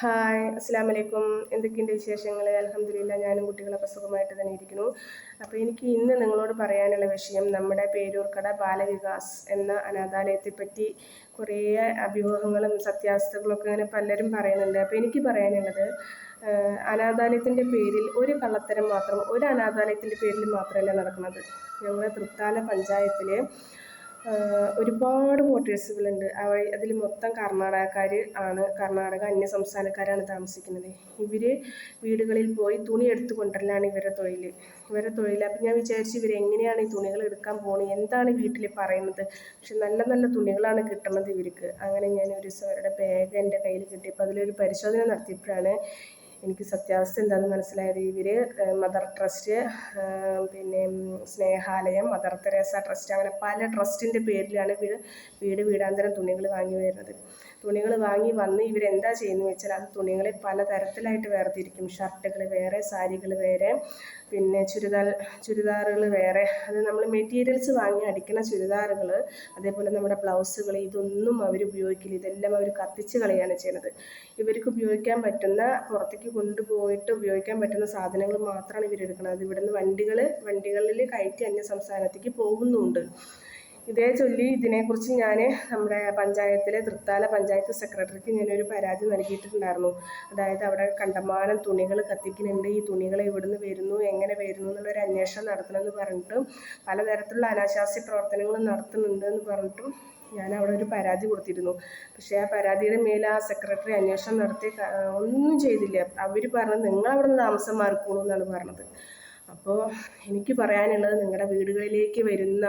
Hi അസ്സാം വലൈക്കും എന്തൊക്കെയുണ്ട് വിശേഷങ്ങൾ അലഹമില്ല ഞാനും കുട്ടികളൊക്കെ സുഖമായിട്ട് തന്നെ ഇരിക്കുന്നു. അപ്പോൾ എനിക്ക് ഇന്ന് നിങ്ങളോട് പറയാനുള്ള വിഷയം നമ്മുടെ പേരൂർക്കട ബാലവികാസ് എന്ന അനാഥാലയത്തെ പറ്റി കുറേ അഭിമുഖങ്ങളും സത്യാവസ്ഥകളൊക്കെ അങ്ങനെ പലരും പറയുന്നുണ്ട്. അപ്പോൾ എനിക്ക് പറയാനുള്ളത് അനാഥാലയത്തിന്റെ പേരിൽ ഒരു കള്ളത്തരം മാത്രം ഒരു അനാഥാലയത്തിന്റെ പേരിൽ മാത്രമല്ല നടക്കുന്നത്. ഞങ്ങളുടെ തൃത്താല പഞ്ചായത്തിൽ ഒരുപാട് വോട്ടേഴ്സുകളുണ്ട് അവ അതിൽ മൊത്തം കർണാടകക്കാർ ആണ്. കർണാടക അന്യ സംസ്ഥാനക്കാരാണ് താമസിക്കുന്നത്. ഇവർ വീടുകളിൽ പോയി തുണി എടുത്തു കൊണ്ടുവരലാണ് ഇവരുടെ തൊഴിൽ ഇവരുടെ തൊഴിൽ അപ്പം ഞാൻ വിചാരിച്ചു ഇവർ എങ്ങനെയാണ് ഈ തുണികൾ എടുക്കാൻ പോകുന്നത് എന്താണ് വീട്ടിൽ പറയുന്നത്? പക്ഷെ നല്ല നല്ല തുണികളാണ് കിട്ടുന്നത് ഇവർക്ക്. അങ്ങനെ ഞാൻ ഒരു ദിവസം അവരുടെ ബാഗ് എന്റെ കയ്യിൽ കിട്ടിയപ്പോൾ അതിലൊരു പരിശോധന നടത്തിയപ്പോഴാണ് എനിക്ക് സത്യാവസ്ഥ എന്താണെന്ന് മനസ്സിലായത്. ഇവർ മദർ ട്രസ്റ്റ് പിന്നെ സ്നേഹാലയം മദർ തെരേസ ട്രസ്റ്റ് അങ്ങനെ പല ട്രസ്റ്റിന്റെ പേരിലാണ് ഇവർ വീട് വീടാന്തരം തുണികൾ വാങ്ങി വരുന്നത്. തുണികൾ വാങ്ങി വന്ന് ഇവരെന്താ ചെയ്യുന്നത് വെച്ചാൽ അത് തുണികളെ പലതരത്തിലായിട്ട് വേർതിരിക്കും. ഷർട്ടുകൾ വേറെ സാരികൾ വേറെ പിന്നെ ചുരിദാർ ചുരിദാറുകൾ വേറെ. അത് നമ്മൾ മെറ്റീരിയൽസ് വാങ്ങി അടിക്കുന്ന ചുരിദാറുകൾ അതേപോലെ നമ്മുടെ ബ്ലൗസുകൾ ഇതൊന്നും അവർ ഉപയോഗിക്കില്ല. ഇതെല്ലാം അവർ കത്തിച്ച് കളയാണ് ചെയ്യുന്നത്. ഇവർക്ക് ഉപയോഗിക്കാൻ പറ്റുന്ന പുറത്തേക്ക് കൊണ്ടുപോയിട്ട് ഉപയോഗിക്കാൻ പറ്റുന്ന സാധനങ്ങൾ മാത്രമാണ് ഇവരെടുക്കുന്നത്. അത് ഇവിടുന്ന് വണ്ടികൾ വണ്ടികളിൽ കയറ്റി അന്യ സംസ്ഥാനത്തേക്ക് പോകുന്നുമുണ്ട് ഇതേ ചൊല്ലി ഇതിനെക്കുറിച്ച് ഞാൻ നമ്മുടെ പഞ്ചായത്തിലെ തൃത്താല പഞ്ചായത്ത് സെക്രട്ടറിക്ക് ഞാനൊരു പരാതി നൽകിയിട്ടുണ്ടായിരുന്നു. അതായത് അവിടെ കണ്ടമാനം തുണികൾ കത്തിക്കുന്നുണ്ട്. ഈ തുണികൾ എവിടുന്ന് വരുന്നു? എങ്ങനെ വരുന്നു? എന്നുള്ളൊരു അന്വേഷണം നടത്തണമെന്ന് പറഞ്ഞിട്ടും പലതരത്തിലുള്ള അനാശാസ്യ പ്രവർത്തനങ്ങൾ നടത്തുന്നുണ്ട് എന്ന് പറഞ്ഞിട്ടും ഞാൻ അവിടെ ഒരു പരാതി കൊടുത്തിരുന്നു. പക്ഷേ ആ പരാതിയുടെ മേൽ ആ സെക്രട്ടറി അന്വേഷണം നടത്തി ഒന്നും ചെയ്തില്ല. അവർ പറഞ്ഞത് നിങ്ങൾ അവിടെ നിന്ന് താമസം മാറിക്കോളൂ എന്നാണ് പറഞ്ഞത്. അപ്പോൾ എനിക്ക് പറയാനുള്ളത് നിങ്ങളുടെ വീടുകളിലേക്ക് വരുന്ന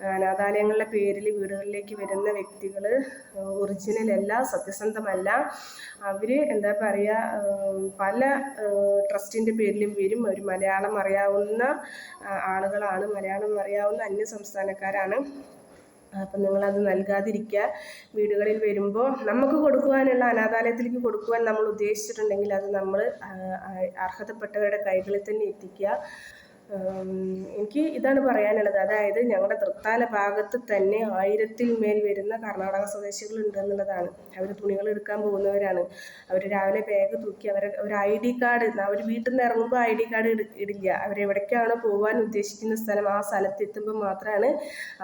അനാഥാലയങ്ങളുടെ പേരിൽ വീടുകളിലേക്ക് വരുന്ന വ്യക്തികൾ ഒറിജിനലല്ല സത്യസന്ധമല്ല. അവർ എന്താ പറയുക പല ട്രസ്റ്റിന്റെ പേരിലും വരും. ഒരു മലയാളം അറിയാവുന്ന ആളുകളാണ്. മലയാളം അറിയാവുന്ന അന്യ സംസ്ഥാനക്കാരാണ്. അപ്പം നിങ്ങളത് നൽകാതിരിക്കുക. വീടുകളിൽ വരുമ്പോൾ നമുക്ക് കൊടുക്കുവാനുള്ള അനാഥാലയത്തിലേക്ക് കൊടുക്കുവാൻ നമ്മൾ ഉദ്ദേശിച്ചിട്ടുണ്ടെങ്കിൽ അത് നമ്മൾ അർഹതപ്പെട്ടവരുടെ കൈകളിൽ തന്നെ എത്തിക്കുക. എനിക്ക് ഇതാണ് പറയാനുള്ളത്. അതായത് ഞങ്ങളുടെ തൃത്താല ഭാഗത്ത് തന്നെ ആയിരത്തിൽ മേൽ വരുന്ന കർണാടക സ്വദേശികൾ ഉണ്ടെന്നുള്ളതാണ് അവർ തുണികൾ എടുക്കാൻ പോകുന്നവരാണ്. അവർ രാവിലെ ബാഗ് തൂക്കി അവർ ഒരു ഐ ഡി കാർഡ് അവർ വീട്ടിൽ നിന്ന് ഇറങ്ങുമ്പോൾ ഐ ഡി കാർഡ് ഇടില്ല. അവരെവിടേക്കാണോ പോകാൻ ഉദ്ദേശിക്കുന്ന സ്ഥലം ആ സ്ഥലത്തെത്തുമ്പോൾ മാത്രമാണ്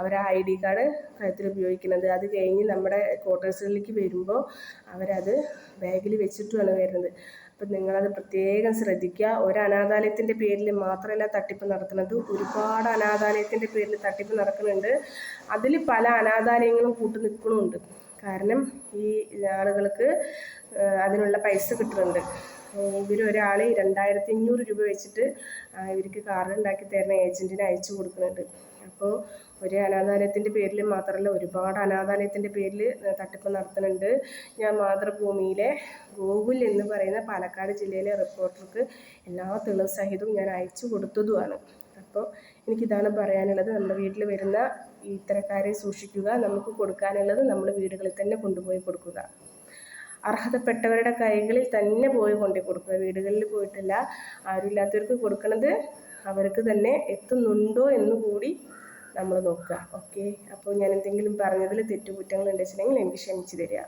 അവർ ആ ഐ ഡി കാർഡ് കഴുത്തിൽ ഉപയോഗിക്കുന്നത്. അത് കഴിഞ്ഞ് നമ്മുടെ ക്വാർട്ടേഴ്സുകളിലേക്ക് വരുമ്പോൾ അവരത് ബാഗിൽ വെച്ചിട്ടുമാണ് വരുന്നത്. അപ്പം നിങ്ങളത് പ്രത്യേകം ശ്രദ്ധിക്കുക. ഒരു അനാഥാലയത്തിന്റെ പേരിൽ മാത്രമല്ല തട്ടിപ്പ് നടക്കുന്നത് ഒരുപാട് അനാഥാലയത്തിന്റെ പേരിൽ തട്ടിപ്പ് നടക്കുന്നുണ്ട്. അതിൽ പല അനാഥാലയങ്ങളും കൂട്ടു നിൽക്കുന്നുണ്ട്. കാരണം ഈ ആളുകൾക്ക് അതിനുള്ള പൈസ കിട്ടുന്നുണ്ട്. ഇവരൊരാൾ രണ്ടായിരത്തി അഞ്ഞൂറ് രൂപ വെച്ചിട്ട് ഇവർക്ക് കാർഡ് ഉണ്ടാക്കി തരുന്ന ഏജന്റിന് അയച്ചു കൊടുക്കുന്നുണ്ട്. അപ്പോൾ ഒരു അനാഥാലയത്തിന്റെ പേരിൽ മാത്രമല്ല ഒരുപാട് അനാഥാലയത്തിന്റെ പേരിൽ തട്ടിപ്പ് നടത്തുന്നുണ്ട്. ഞാൻ മാതൃഭൂമിയിലെ ഗോകുൽ എന്ന് പറയുന്ന പാലക്കാട് ജില്ലയിലെ റിപ്പോർട്ടർക്ക് എല്ലാ തെളിവ് സഹിതവും ഞാൻ അയച്ചു കൊടുത്തതുമാണ്. അപ്പോൾ എനിക്കിതാണ് പറയാനുള്ളത്. നമ്മുടെ വീട്ടിൽ വരുന്ന ഇത്തരക്കാരെ സൂക്ഷിക്കുക നമുക്ക് കൊടുക്കാനുള്ളത് നമ്മൾ വീടുകളിൽ തന്നെ കൊണ്ടുപോയി കൊടുക്കുക. അർഹതപ്പെട്ടവരുടെ കൈകളിൽ തന്നെ പോയി കൊണ്ടു കൊടുക്കുക. വീടുകളിൽ പോയിട്ടില്ല ആരുമില്ലാത്തവർക്ക് കൊടുക്കുന്നത് അവർക്ക് തന്നെ എത്തുന്നുണ്ടോ എന്ന് കൂടി നമ്മൾ നോക്കുക ഓക്കെ അപ്പോൾ ഞാൻ എന്തെങ്കിലും പറഞ്ഞതിൽ തെറ്റുകുറ്റങ്ങൾ ഉണ്ടെച്ചിട്ടുണ്ടെങ്കിൽ എനിക്ക് ക്ഷമിച്ചു തരിക